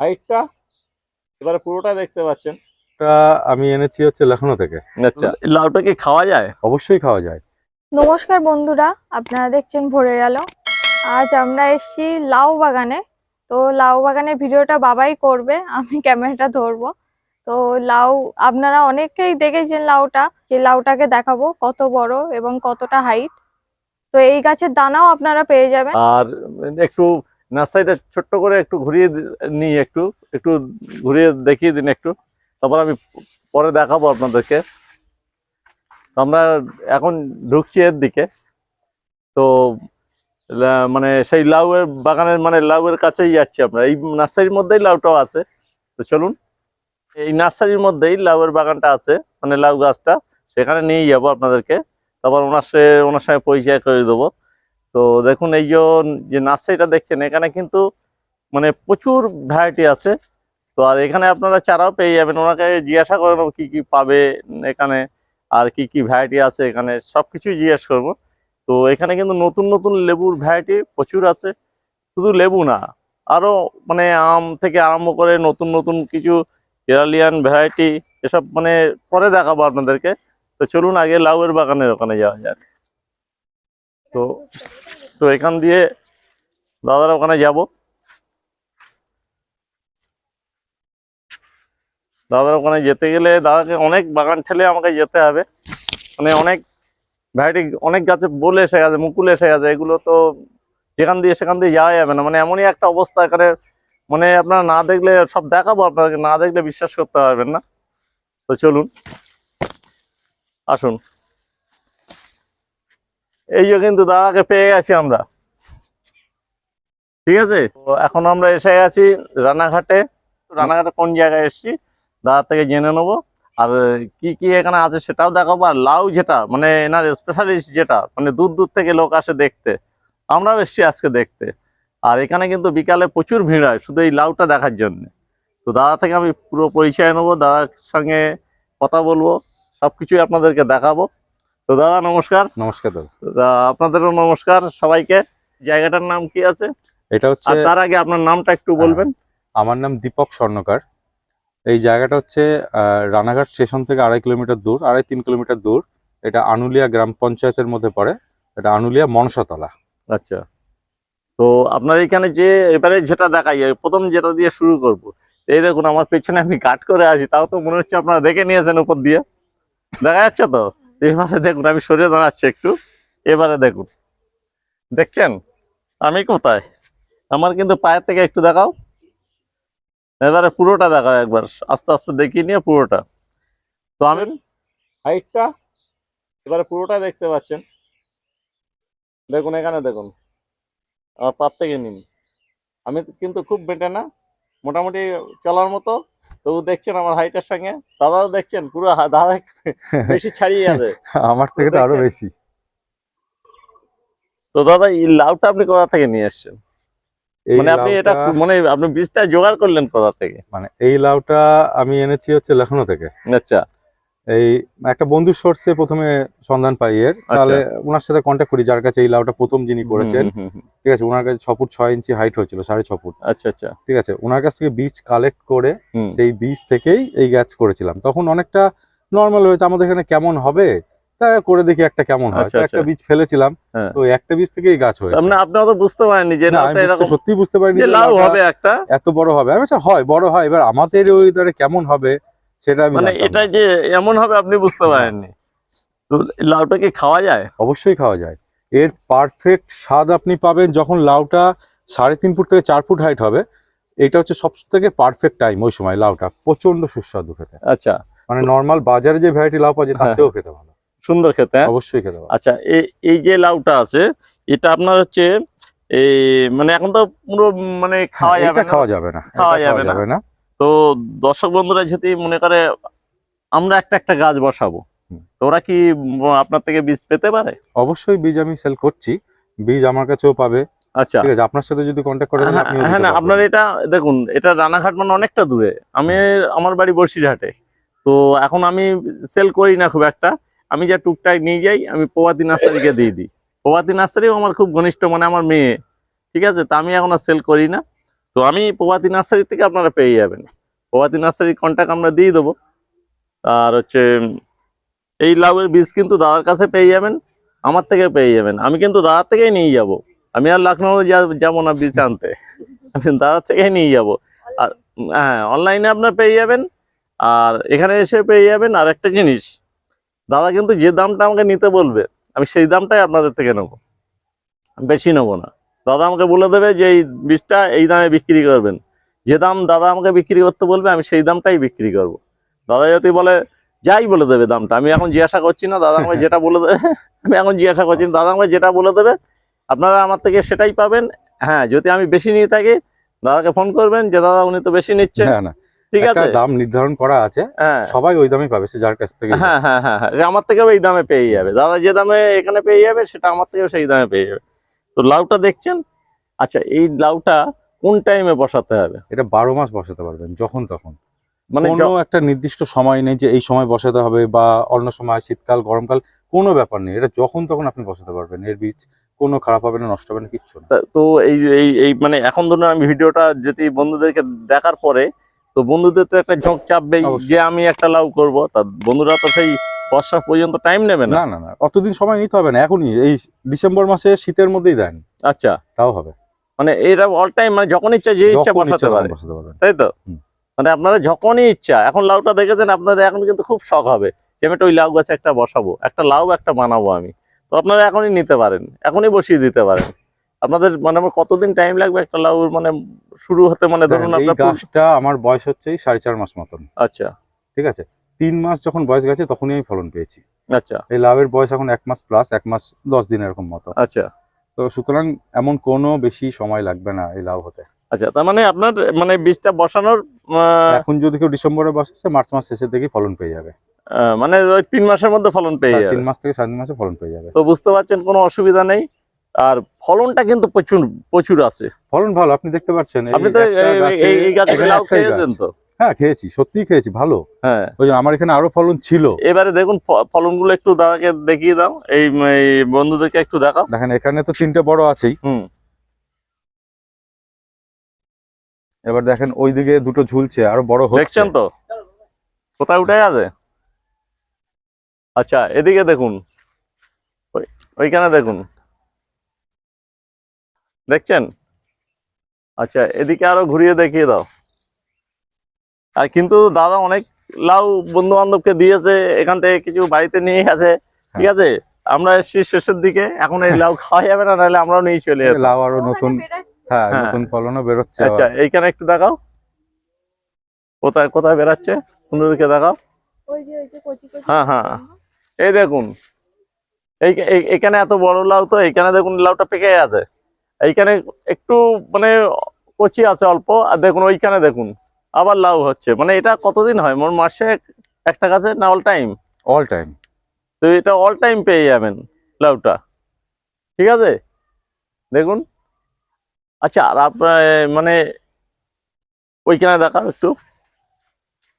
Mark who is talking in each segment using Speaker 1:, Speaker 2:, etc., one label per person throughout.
Speaker 1: হাইটটা এবারে পুরোটা দেখতে পাচ্ছেন।
Speaker 2: এটা আমি এনেছি হচ্ছে লখনৌ থেকে।
Speaker 1: আচ্ছা। লাউটা কি খাওয়া যায়?
Speaker 2: অবশ্যই খাওয়া যায়।
Speaker 3: নমস্কার বন্ধুরা আপনারা দেখছেন ভোরের আলো। আজ আমরা এসেছি লাউ বাগানে। তো লাউ বাগানের ভিডিওটা বাবাই করবে আমি ক্যামেরাটা ধরবো। তো লাউ আপনারা অনেকেই দেখেছেন লাউটা। যে লাউটাকে দেখাবো কত বড় এবং কতটা হাইট তো এই গাছের দানাও আপনারা পেয়ে যাবেন।
Speaker 1: আর একটু নার্সারিটা ছোট্ট করে একটু ঘুরিয়ে নিই একটু একটু ঘুরিয়ে দেখিয়ে দিন একটু। তারপর আমি পরে দেখাবো আপনাদেরকে। আমরা এখন ঢুকছি এর দিকে। তো মানে সেই লাউয়ের বাগানের মানে লাউয়ের কাছেই যাচ্ছি আমরা। এই নার্সারির মধ্যেই লাউটাও আছে। তো চলুন, এই নার্সারির মধ্যেই লাউয়ের বাগানটা আছে মানে লাউ গাছটা। সেখানে নিয়ে যাব আপনাদেরকে। তারপর ওনার সে, ওনার সঙ্গে পরিচয় করে দেবো। তো দেখুন, এই যে- নার্সারিটা দেখছেন, এখানে কিন্তু মানে প্রচুর ভ্যারাইটি আছে। তো আর এখানে আপনারা চারাও পেয়ে যাবেন। ওনাকে জিজ্ঞাসা করে নেব কি কি পাবে এখানে, আর কি কি ভ্যারাইটি আছে এখানে সব কিছুই জিজ্ঞেস করব। তো এখানে কিন্তু নতুন নতুন লেবুর ভ্যারাইটি প্রচুর আছে। শুধু লেবু না আরও মানে আম থেকে আরম্ভ করে নতুন নতুন কিছু কেরালিয়ান ভ্যারাইটি এসব মানে পরে দেখাবো আপনাদেরকে। তো চলুন আগে লাউয়ের বাগানের ওখানে যাওয়া যাক। তো তো এখান দিয়ে দাদার ওখানে যাব। দাদার ওখানে যেতে গেলে দাদাকে অনেক বাগান ঠেলে আমাকে যেতে হবে। মানে অনেক ভ্যারাইটি অনেক গাছে বলে এসে গেছে, মুকুল এসে গেছে, এগুলো তো যেখান দিয়ে সেখান দিয়ে যাওয়া যাবে না। মানে এমনই একটা অবস্থা, এখানে মানে আপনারা না দেখলে, সব দেখাবো আপনাকে না দেখলে বিশ্বাস করতে পারবেন না। তো চলুন, আসুন। এই যে কিন্তু দাদাকে পেয়ে গেছি আমরা। ঠিক আছে? তো এখন আমরা এসে গেছি রানাঘাটে। রানাঘাটে কোন জায়গায় এসেছি? দাদার থেকে জেনে নেব। আর কি কি এখানে আছে সেটাও দেখাবো। আর লাউ যেটা মানে এনার স্পেশালিস্ট যেটা মানে দূর দূর থেকে লোক আসে দেখতে। আমরাও এসেছি আজকে দেখতে। আর এখানে কিন্তু বিকালে প্রচুর ভিড় হয় শুধু এই লাউটা দেখার জন্য। তো দাদা থেকে আমি পুরো পরিচয় নেব, দাদার সঙ্গে কথা বলব সব কিছুই আপনাদেরকে দেখাবো। তো দাদা নমস্কার।
Speaker 2: নমস্কার দাদা।
Speaker 1: আপনাদেরও নমস্কার সবাইকে। জায়গাটার নাম কি আছে?
Speaker 2: এটা হচ্ছে
Speaker 1: আর তার আগে আপনার নামটা একটু বলবেন।
Speaker 2: আমার নাম দীপক স্বর্ণকার। এই জায়গাটা হচ্ছে রানাঘাট স্টেশন থেকে আড়াই কিলোমিটার দূর আড়াই তিন কিলোমিটার দূর। এটা আনুলিয়া গ্রাম পঞ্চায়েতের মধ্যে পড়ে। এটা আনুলিয়া মনসাতলা।
Speaker 1: আচ্ছা। তো আপনার এখানে যে এবারে যেটা দেখাই প্রথম যেটা দিয়ে শুরু করব। এই দেখুন আমার পেছনে আমি কাট করে আছি তাও তো মনে হচ্ছে আপনারা দেখে নিয়েছেন উপর দিয়ে। দেখা যাচ্ছে তো? এবারে দেখুন, আমি সরিয়ে দাঁড়াচ্ছি একটু। এবারে দেখুন। দেখছেন? আমি কোথায়? আমার কিন্তু পায়ের থেকে একটু দেখাও। এবারে পুরোটা দেখাও একবার। আস্তে আস্তে দেখিয়ে নিয়ে পুরোটা। তো আমি হাইটটা এবারে পুরোটা দেখতে পাচ্ছেন। দেখুন, এখানে দেখুন। আমার পাপ থেকে নিন। আমি কিন্তু খুব বেটে না। মোটামুটি চলার মতো। তবু দেখছেন আমার হাইটের সঙ্গে। দাদাও দেখছেন পুরো দাদা বেশি ছাড়িয়ে যাবে।
Speaker 2: আমার থেকে তো
Speaker 1: আরও
Speaker 2: বেশি।
Speaker 1: তো দাদা এই লাউটা আপনি কোথা থেকে নিয়ে এসছেন? মানে আপনি এটা মানে আপনি বীজটা জোগাড় করলেন কোথা থেকে?
Speaker 2: মানে এই লাউটা আমি এনেছি হচ্ছে লখনৌ থেকে।
Speaker 1: আচ্ছা।
Speaker 2: এই একটা বন্ধুর সোর্সে প্রথমে সন্ধান পাই এর। তাহলে ওনার সাথে কন্ট্যাক্ট করি যার কাছে এই লাউটা প্রথম যিনি করেছেন। ঠিক আছে ওনার কাছে ছ ফুট ছয় ইঞ্চি হাইট হয়েছিল সাড়ে ছ ফুট।
Speaker 1: আচ্ছা আচ্ছা।
Speaker 2: ঠিক আছে ওনার কাছ থেকে বীজ কালেক্ট করে সেই বীজ থেকেই এই গাছ করেছিলাম। তখন অনেকটা নর্মাল হয়েছে আমাদের এখানে কেমন হবে? তা করে দেখি একটা কেমন হয়।
Speaker 1: আচ্ছা,
Speaker 2: তো
Speaker 1: আচ্ছা।
Speaker 2: একটা বীজ ফেলেছিলাম
Speaker 1: হ্যাঁ।
Speaker 2: তো একটা বীজ থেকেই গাছ হয়েছে।
Speaker 1: আপনি আপনি অত বুঝতে পারেননি যে
Speaker 2: সত্যি বুঝতে পারিনি
Speaker 1: লাউ হবে একটা।
Speaker 2: এত বড় হবে। আমি হয় বড় হয়। এবার আমাদের ওই ধারে কেমন হবে? সেটা
Speaker 1: মানে এটা যে এমন হবে আপনি বুঝতে পারেননি। তো লাউটা কি খাওয়া যায়?
Speaker 2: অবশ্যই খাওয়া যায়। এর পারফেক্ট স্বাদ আপনি পাবেন যখন লাউটা সাড়ে তিন ফুট থেকে চার ফুট হাইট হবে। এটা হচ্ছে সব থেকে পারফেক্ট টাইম ওই সময় লাউটা। প্রচণ্ড সুস্বাদু খেতে।
Speaker 1: আচ্ছা।
Speaker 2: মানে নর্মাল বাজারে যে ভ্যারাইটি লাউ পাওয়া যায়
Speaker 1: হ্যাঁ।
Speaker 2: তাতেও খেতে ভালো।
Speaker 1: সুন্দর খেতে হ্যাঁ?
Speaker 2: অবশ্যই খেতে ভালো।
Speaker 1: আচ্ছা এই এই যে লাউটা আছে এটা আপনার হচ্ছে এই মানে এখন তো পুরো মানে খাওয়া যাবে না।
Speaker 2: খাওয়া যাবে না।
Speaker 1: খাওয়া যাবে না। তো দর্শক বন্ধুরা যদি মনে করে আমরা একটা একটা গাছ বসাবো ওরা কি আপনার থেকে বীজ পেতে পারে?
Speaker 2: অবশ্যই বীজ আমি সেল করছি। বীজ আমার কাছেও পাবে।
Speaker 1: আচ্ছা।
Speaker 2: ঠিক আছে আপনার সাথে যদি কন্ট্যাক্ট
Speaker 1: হ্যাঁ হ্যাঁ না আপনার এটা দেখুন এটা রানাঘাট মানে অনেকটা দূরে। আমি আমার বাড়ি তো এখন আমি সেল করি না খুব একটা। আমি যা টুকটাক নিয়ে যাই আমি প্রভাতী নার্সারিকে দিয়ে দিই। প্রভাতী নার্সারিও আমার খুব ঘনিষ্ঠ মানে আমার মেয়ে। ঠিক আছে তা আমি এখন আর সেল করি না। তো আমি প্রভাতী নার্সারি থেকে আপনারা পেয়ে যাবেন। প্রভাতী নার্সারির কন্ট্যাক্ট আমরা দিয়ে দেবো। আর হচ্ছে, এই লাউয়ের বীজ কিন্তু দাদার কাছে পেয়ে যাবেন, আমার থেকে পেয়ে যাবেন। আমি কিন্তু দাদার থেকেই নিয়ে যাব। আমি আর লখনৌ যাব না বীজ আনতে। আমি দাদার থেকেই নিয়ে যাব। আর হ্যাঁ অনলাইনে আপনার পেয়ে যাবেন। আর এখানে এসে পেয়ে যাবেন আর একটা জিনিস। দাদা কিন্তু যে দামটা আমাকে নিতে বলবে, আমি সেই দামটাই আপনাদের থেকে নেব। বেশি নেব না। দাদা আমাকে বলে দেবে যে এই বীজটা এই দামে বিক্রি করবেন। যে দাম দাদা আমাকে বিক্রি করতে বলবে আমি সেই দামটাই বিক্রি করব। দাদা যদি বলে যাই বলে দেবে দামটা। আমি এখন জিজ্ঞাসা করছি না দাদা আমাকে যেটা বলে দেবে আমি এখন জিজ্ঞাসা করছি না। দাদা আমাকে যেটা বলে দেবে আপনারা আমার থেকে সেটাই পাবেন। হ্যাঁ যদি আমি বেশি নিয়ে থাকি দাদাকে ফোন করবেন যে দাদা উনি তো বেশি নিচ্ছে
Speaker 2: না না।
Speaker 1: ঠিক আছে?
Speaker 2: দাম নির্ধারণ করা আছে।
Speaker 1: হ্যাঁ।
Speaker 2: সবাই ওই দামই পাবে সে যার কাছ থেকে
Speaker 1: হ্যাঁ হ্যাঁ হ্যাঁ হ্যাঁ। আমার থেকেও এই দামে পেয়ে যাবে। দাদা যে দামে এখানে পেয়ে যাবে সেটা আমার থেকেও সেই দামে পেয়ে যাবে। তো লাউটা দেখছেন? আচ্ছা এই লাউটা কোন টাইমে বসাতে হবে?
Speaker 2: এটা বারো মাস বসাতে পারবেন যখন তখন।
Speaker 1: মানে
Speaker 2: কোনো একটা নির্দিষ্ট সময় নেই যে এই সময় বসাতে হবে বা অন্য সময় শীতকাল গরমকাল কোনো ব্যাপার নেই। এটা যখন তখন আপনি বসাতে পারবেন এর বীজ কোনো খারাপ হবে না নষ্ট হবে না কিচ্ছু না।
Speaker 1: তা- তো এই যে- এই এই মানে এখন ধরুন আমি ভিডিওটা যদি বন্ধুদেরকে দেখার পরে তো বন্ধুদের তো একটা ঝোঁক চাপবেই যে আমি একটা লাউ করব। তা বন্ধুরা তো সেই বর্ষা পর্যন্ত টাইম নেবে না?
Speaker 2: না না অতদিন সময় নিতে হবে না এখনই এই ডিসেম্বর মাসে শীতের মধ্যেই দেন।
Speaker 1: আচ্ছা।
Speaker 2: তাও হবে।
Speaker 1: মানে এটা অল টাইম মানে যখন ইচ্ছা যে ইচ্ছা বসাতে পারে। তাই তো? মানে আপনারা যখনই ইচ্ছা এখন লাউটা দেখেছেন আপনাদের এখন কিন্তু খুব শখ হবে যে আমি ওই লাউ গাছে একটা বসাবো একটা লাউ একটা বানাবো আমি। তো আপনারা এখনই নিতে পারেন এখনই বসিয়ে দিতে পারেন। আপনাদের মানে আমার কতদিন টাইম লাগবে একটা লাউ মানে শুরু হতে মানে ধরুন আপনার
Speaker 2: গাছটা আমার বয়স হচ্ছে সাড়ে চার মাস মতন।
Speaker 1: আচ্ছা।
Speaker 2: ঠিক আছে? তিন মাস যখন বয়স গেছে তখনই আমি ফলন পেয়েছি।
Speaker 1: আচ্ছা।
Speaker 2: এই লাভের বয়স এখন এক মাস প্লাস এক মাস দশ দিন এরকম মতো।
Speaker 1: আচ্ছা।
Speaker 2: তো সুতরাং এমন কোনো বেশি সময় লাগবে না এই লাভ হতে।
Speaker 1: আচ্ছা তার মানে আপনার মানে বীজটা বসানোর
Speaker 2: এখন যদি কেউ ডিসেম্বরে বসেছে মার্চ মাস শেষের দিকেই ফলন পেয়ে যাবে।
Speaker 1: মানে ওই তিন মাসের মধ্যে ফলন পেয়ে যাবে।
Speaker 2: তিন মাস থেকে সাত মাসে ফলন পেয়ে যাবে।
Speaker 1: তো বুঝতে পারছেন কোনো অসুবিধা নেই। আর ফলনটা কিন্তু প্রচুর প্রচুর আছে।
Speaker 2: ফলন ভালো আপনি দেখতে পাচ্ছেন
Speaker 1: আপনি তো এই-
Speaker 2: গাছে-
Speaker 1: লাউ খেয়েছেন তো?
Speaker 2: হ্যাঁ খেয়েছি সত্যিই খেয়েছি ভালো।
Speaker 1: হ্যাঁ।
Speaker 2: ওই জন্য আমার এখানে আরও ফলন ছিল।
Speaker 1: এবারে দেখুন ফলনগুলো একটু দাদাকে দেখিয়ে দাও এই বন্ধুদেরকে একটু দেখাও।
Speaker 2: দেখেন এখানে তো তিনটে বড় আছেই।
Speaker 1: হুম।
Speaker 2: এবার দেখেন ওইদিকে দুটো ঝুলছে আরও বড় হচ্ছে।
Speaker 1: দেখছেন তো? কোথায় উঠে আছে আচ্ছা এদিকে দেখুন। ওই- ওইখানে দেখুন। দেখছেন? আচ্ছা এদিকে আরও ঘুরিয়ে দেখিয়ে দাও। আর কিন্তু দাদা অনেক লাউ বন্ধু বান্ধবকে দিয়েছে এখান থেকে কিছু বাড়িতে নিয়ে গেছে ঠিক আছে? আমরা এসছি শেষের দিকে এখন এই লাউ খাওয়া যাবে না নাহলে আমরাও নিয়ে চলে যেতাম।
Speaker 2: লাউ আরও নতুন হ্যাঁ
Speaker 1: হ্যাঁ।
Speaker 2: নতুন ফলনও বেরোচ্ছে
Speaker 1: আচ্ছা এইখানে একটু দেখাও। কোথায় কোথায় বেরাচ্ছে বন্ধুদেরকে দেখাও।
Speaker 3: ওই যে ওই যে কচি কচি
Speaker 1: হ্যাঁ, হ্যাঁ। এই দেখুন এই এখানে এত বড় লাউ তো এইখানে দেখুন লাউটা পেকে আছে এইখানে একটু মানে কচি আছে অল্প আর দেখুন ওইখানে দেখুন। আবার লাউ হচ্ছে। মানে এটা কতদিন হয়? মোর মাসে একটা গাছে না অল টাইম
Speaker 2: অল টাইম
Speaker 1: তো এটা অল টাইম পেয়ে যাবেন লাউটা। ঠিক আছে? দেখুন। আচ্ছা আর আপনার মানে ওইখানে দেখাও একটু।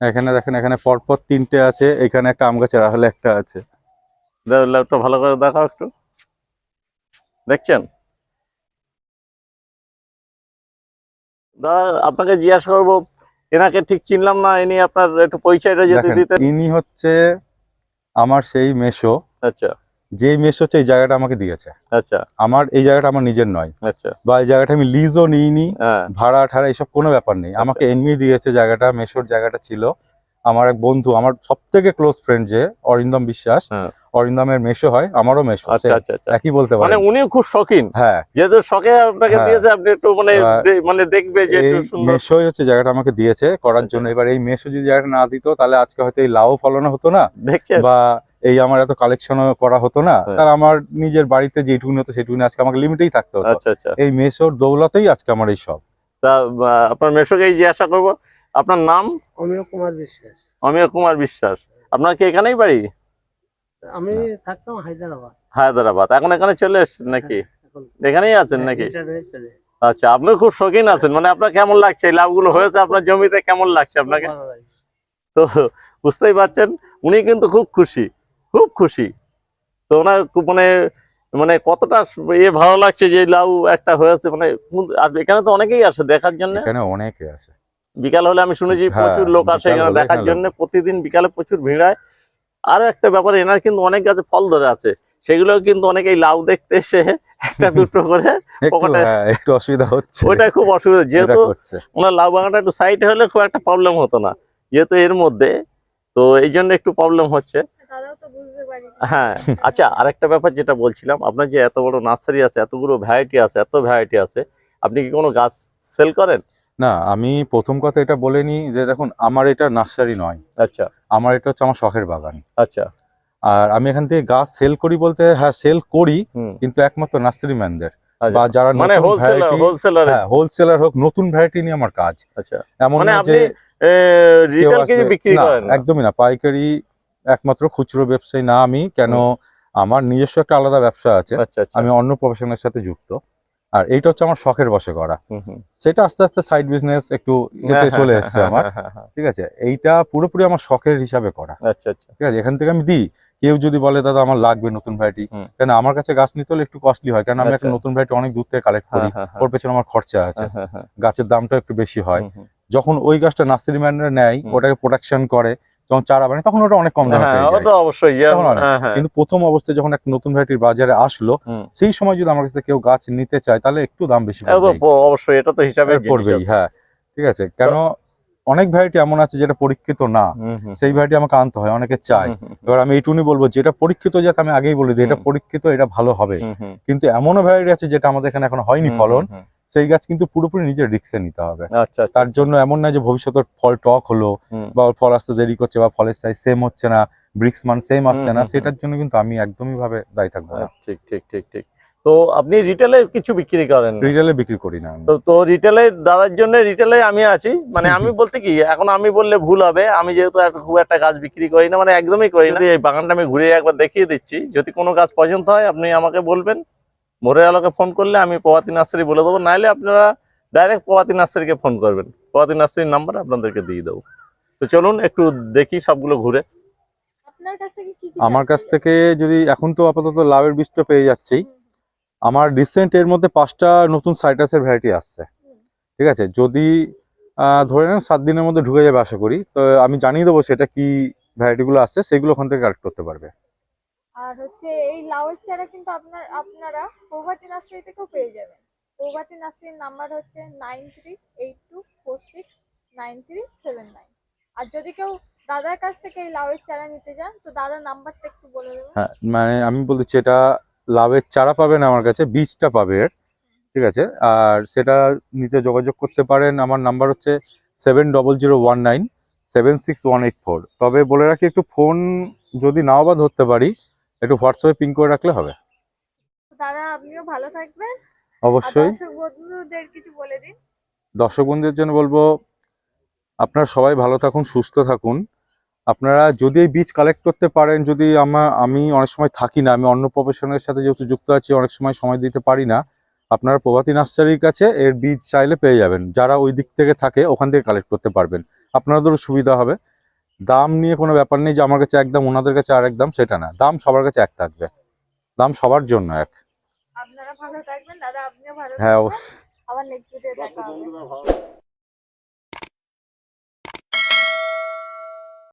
Speaker 2: এখানে দেখেন এখানে পরপর তিনটে আছে এখানে একটা আম গাছের আহলে একটা আছে।
Speaker 1: লাউটা ভালো করে দেখাও একটু। দেখছেন? দাদা আপনাকে জিজ্ঞাসা করব এনাকে ঠিক চিনলাম না ইনি আপনার একটু পরিচয়টা যদি দিতেন।
Speaker 2: ইনি হচ্ছে আমার সেই মেশো
Speaker 1: আচ্ছা।
Speaker 2: যে মেশো হচ্ছে এই জায়গাটা আমাকে দিয়েছে।
Speaker 1: আচ্ছা।
Speaker 2: আমার এই জায়গাটা আমার নিজের নয়।
Speaker 1: আচ্ছা।
Speaker 2: বা এই জায়গাটা আমি লিজও নিইনি
Speaker 1: হ্যাঁ।
Speaker 2: ভাড়া ঠাড়া এইসব কোনো ব্যাপার নেই। আমাকে এমনি দিয়েছে জায়গাটা মেশোর জায়গাটা ছিল। আমার এক বন্ধু আমার সব থেকে ক্লোজ ফ্রেন্ড যে অরিন্দম বিশ্বাস
Speaker 1: হ্যাঁ।
Speaker 2: অরিন্দমের মেশো হয় আমারও মেশো
Speaker 1: আচ্ছা আচ্ছা আচ্ছা।
Speaker 2: একই বলতে
Speaker 1: মানে
Speaker 2: পারেন
Speaker 1: উনিও খুব শখিন।
Speaker 2: হ্যাঁ।
Speaker 1: যেহেতু শখে আপনাকে
Speaker 2: হ্যাঁ।
Speaker 1: দিয়েছে আপনি একটু মানে মানে দেখবে যে
Speaker 2: মেশোই হচ্ছে জায়গাটা আমাকে দিয়েছে করার। জন্য। এবার এই মেশো যদি জায়গাটা না দিত তাহলে আজকে হয়তো এই লাউ ফলন হতো না বা এই আমার এত কালেকশনও করা হতো না।
Speaker 1: হ্যাঁ।
Speaker 2: তার আমার নিজের বাড়িতে যেটুকুনি হতো সেটুকুনি আজকে আমাকে লিমিটেই থাকতে হতো।
Speaker 1: আচ্ছা আচ্ছা।
Speaker 2: এই মেশোর দৌলতেই আজকে আমার এই সব।
Speaker 1: তা আপনার মেশোকেই জিজ্ঞাসা করব। আপনার নাম?
Speaker 4: অমিয় কুমার বিশ্বাস।
Speaker 1: অমিয় কুমার বিশ্বাস। আপনার কি এখানেই বাড়ি?
Speaker 4: আমি থাকতাম হায়দ্রাবাদ।
Speaker 1: হায়দ্রাবাদ। এখন এখানে চলে এসছেন নাকি? এখানেই আছেন নাকি?
Speaker 4: হয়ে।
Speaker 1: আচ্ছা আপনি খুব শৌখিন আছেন। মানে আপনার কেমন লাগছে? এই লাভগুলো হয়েছে আপনার জমিতে কেমন লাগছে আপনাকে? তো বুঝতেই পারছেন উনি কিন্তু খুব খুশি খুব খুশি। তো ওনার মানে মানে কতটা এ ভালো লাগছে যে লাউ একটা হয়েছে মানে আর এখানে তো অনেকেই আসে দেখার জন্য।
Speaker 2: এখানে অনেকে আছে
Speaker 1: বিকাল হলে আমি শুনেছি
Speaker 2: হ্যাঁ,
Speaker 1: প্রচুর লোক আসে এখানে দেখার জন্য। প্রতিদিন বিকালে প্রচুর ভিড় হয়। আরও একটা ব্যাপার এনার কিন্তু অনেক গাছে ফল ধরে আছে। সেগুলো কিন্তু অনেকেই লাউ দেখতে এসে একটা দুটো করে
Speaker 2: একটু হ্যাঁ, একটু অসুবিধা হচ্ছে।
Speaker 1: ওইটা খুব অসুবিধা। যেহেতু ওনার লাউ বাগানটা একটু সাইডে হলে খুব একটা প্রবলেম হতো না। যেহেতু এর মধ্যে তো এই জন্য একটু প্রবলেম হচ্ছে। হ্যাঁ আচ্ছা আরেকটা ব্যাপার যেটা বলছিলাম আপনার যে এত বড় নার্সারি আছে এতগুলো ভ্যারাইটি আছে এত ভ্যারাইটি আছে আপনি কি কোনো গাছ সেল করেন?
Speaker 2: না আমি প্রথম কথা এটা বলে নিই যে দেখুন আমার এটা নার্সারি নয়।
Speaker 1: আচ্ছা।
Speaker 2: আমার এটা হচ্ছে আমার শখের বাগান।
Speaker 1: আচ্ছা।
Speaker 2: আর আমি এখান থেকে গাছ সেল করি বলতে হ্যাঁ সেল করি কিন্তু একমাত্র নার্সারি ম্যানদের।
Speaker 1: আচ্ছা।
Speaker 2: বা যারা
Speaker 1: মানে হোলসেলার হোলসেলার
Speaker 2: হ্যাঁ হোলসেলার হোক নতুন ভ্যারাইটি নিয়ে আমার কাজ।
Speaker 1: আচ্ছা।
Speaker 2: এমন
Speaker 1: মানে
Speaker 2: না যে না, একদমই না। পাইকারি একমাত্র খুচরো ব্যবসায়ী না আমি কেন আমার নিজস্ব একটা আলাদা ব্যবসা আছে।
Speaker 1: আচ্ছা আচ্ছা।
Speaker 2: আমি অন্য প্রফেশনের সাথে যুক্ত। আর এইটা হচ্ছে আমার শখের বসে করা। সেটা আস্তে আস্তে সাইড বিজনেস একটু
Speaker 1: হ্যাঁ,
Speaker 2: এতে
Speaker 1: হ্যাঁ,
Speaker 2: চলে
Speaker 1: হ্যাঁ,
Speaker 2: এসছে আমার। ঠিক আছে? এইটা পুরোপুরি আমার শখের হিসাবে করা।
Speaker 1: আচ্ছা আচ্ছা।
Speaker 2: ঠিক আছে? এখান থেকে আমি দিই। কেউ যদি বলে দাদা আমার লাগবে নতুন ভ্যারাইটি
Speaker 1: হুম।
Speaker 2: কেন আমার কাছে গাছ নিতে হলে একটু কস্টলি হয়। কারণ আমি একটা
Speaker 1: আচ্ছা।
Speaker 2: নতুন ভ্যারাইটি অনেক দূর থেকে কালেক্ট করি। ওর পেছনে আমার খরচা আছে। গাছের দামটা একটু বেশি হয়। যখন ওই গাছটা নার্সারি ম্যানরা নেয় ওটাকে প্রোডাকশন করে যখন চারা বানায় তখন ওটা অনেক কম দামে
Speaker 1: হ্যাঁ ওটা অবশ্যই যে
Speaker 2: তখন অনেক।
Speaker 1: হ্যাঁ, হ্যাঁ।
Speaker 2: কিন্তু প্রথম অবস্থায় যখন একটা নতুন ভ্যারাইটির বাজারে আসলো সেই সময় যদি আমার কাছে কেউ গাছ নিতে চায় তাহলে একটু দাম বেশি
Speaker 1: অবশ্যই এটা তো হিসাবে
Speaker 2: পড়বেই হ্যাঁ। ঠিক আছে কেন অনেক ভ্যারাইটি এমন আছে যেটা পরীক্ষিত না। সেই ভ্যারাইটি আমাকে আনতে হয় অনেকে চায়। এবার আমি এইটুকুনি বলব যেটা পরীক্ষিত যাতে আমি আগেই বলে দিই এটা পরীক্ষিত এটা ভালো হবে। কিন্তু এমনও ভ্যারাইটি আছে যেটা আমাদের এখানে এখন হয়নি ফলন। সেই গাছ কিন্তু পুরোপুরি নিজের রিক্সে নিতে হবে।
Speaker 1: আচ্ছা আচ্ছা।
Speaker 2: তার জন্য এমন না যে ভবিষ্যতে ফল টক হলো বা ফল আসতে দেরি করছে বা ফলের সাইজ সেম হচ্ছে না ব্রিক্স মান সেম আসছে না। সেটার জন্য কিন্তু আমি একদমই ভাবে দায়ী থাকব না।
Speaker 1: ঠিক ঠিক ঠিক ঠিক। তো আপনি রিটেলে কিছু বিক্রি করেন?
Speaker 2: রিটেলে বিক্রি করি না
Speaker 1: তো তো রিটেলে দাদার জন্য রিটেলে আমি আছি। মানে আমি বলতে কি এখন আমি বললে ভুল হবে। আমি যেহেতু খুব একটা গাছ বিক্রি করি না মানে একদমই করি না। এই বাগানটা আমি ঘুরে একবার দেখিয়ে দিচ্ছি যদি কোনো গাছ পছন্দ হয় আপনি আমাকে বলবেন। মোরের আলোকে ফোন করলে আমি প্রভাতী নার্সারি বলে দেবো। নাহলে আপনারা ডাইরেক্ট প্রভাতী নার্সারিকে ফোন করবেন। প্রভাতী নার্সারির নাম্বার আপনাদেরকে দিয়ে দেবো। তো চলুন একটু দেখি সবগুলো ঘুরে।
Speaker 3: আপনার কাছ থেকে কি কি
Speaker 2: আমার কাছ থেকে যদি এখন তো আপাতত লাভের বীজটা পেয়ে যাচ্ছেই
Speaker 3: হুম,
Speaker 2: আমার রিসেন্ট এর মধ্যে পাঁচটা নতুন সাইটাসের ভ্যারাইটি আসছে। ঠিক আছে? যদি ধরে নেন সাত দিনের মধ্যে ঢুকে যাবে আশা করি তো আমি জানিয়ে দেবো সেটা কি ভ্যারাইটি গুলো আসছে সেগুলো ওখান থেকে কালেক্ট করতে পারবে।
Speaker 3: আর হচ্ছে এই লাউয়ের চারা কিন্তু আপনার, আপনারা প্রভাতী নার্সারি থেকেও পেয়ে যাবেন। প্রভাতী নার্সারির নাম্বার হচ্ছে nine three eight two four six nine three seven nine. আর যদি কেউ দাদার কাছ থেকে এই লাউয়ের চারা নিতে চান, তো দাদার নাম্বারটা একটু বলে দেবেন।
Speaker 2: হ্যাঁ মানে আমি বলছি এটা লাউয়ের চারা পাবেন আমার কাছে, বীজটা পাবে ঠিক আছে? আর সেটা নিতে যোগাযোগ করতে পারেন, আমার নাম্বার হচ্ছে seven double zero one nine seven six one eight four. তবে বলে রাখি, একটু ফোন যদি নাও বা ধরতে পারি একটু হোয়াটসঅ্যাপে পিং করে রাখলে হবে।
Speaker 3: দাদা আপনিও ভালো থাকবেন।
Speaker 2: অবশ্যই।
Speaker 3: দর্শক বন্ধুদের কিছু বলে দিন।
Speaker 2: দর্শক বন্ধুদের জন্য বলব আপনারা সবাই ভালো থাকুন সুস্থ থাকুন। আপনারা যদি এই বীজ কালেক্ট করতে পারেন যদি আমার আমি অনেক সময় থাকি না আমি অন্য প্রফেশনের সাথে যেহেতু যুক্ত আছি অনেক সময় সময় দিতে পারি না আপনারা প্রভাতী নার্সারির কাছে এর বীজ চাইলে পেয়ে যাবেন। যারা ওই দিক থেকে থাকে ওখান থেকে কালেক্ট করতে পারবেন। আপনাদেরও সুবিধা হবে। দাম নিয়ে কোনো ব্যাপার নেই যে আমার কাছে একদম ওনাদের কাছে আর একদম সেটা না। দাম সবার কাছে এক থাকবে। দাম সবার জন্য এক।
Speaker 3: আপনারা ভালো থাকবেন দাদা আপনিও ভালো
Speaker 2: হ্যাঁ অবশ্যই।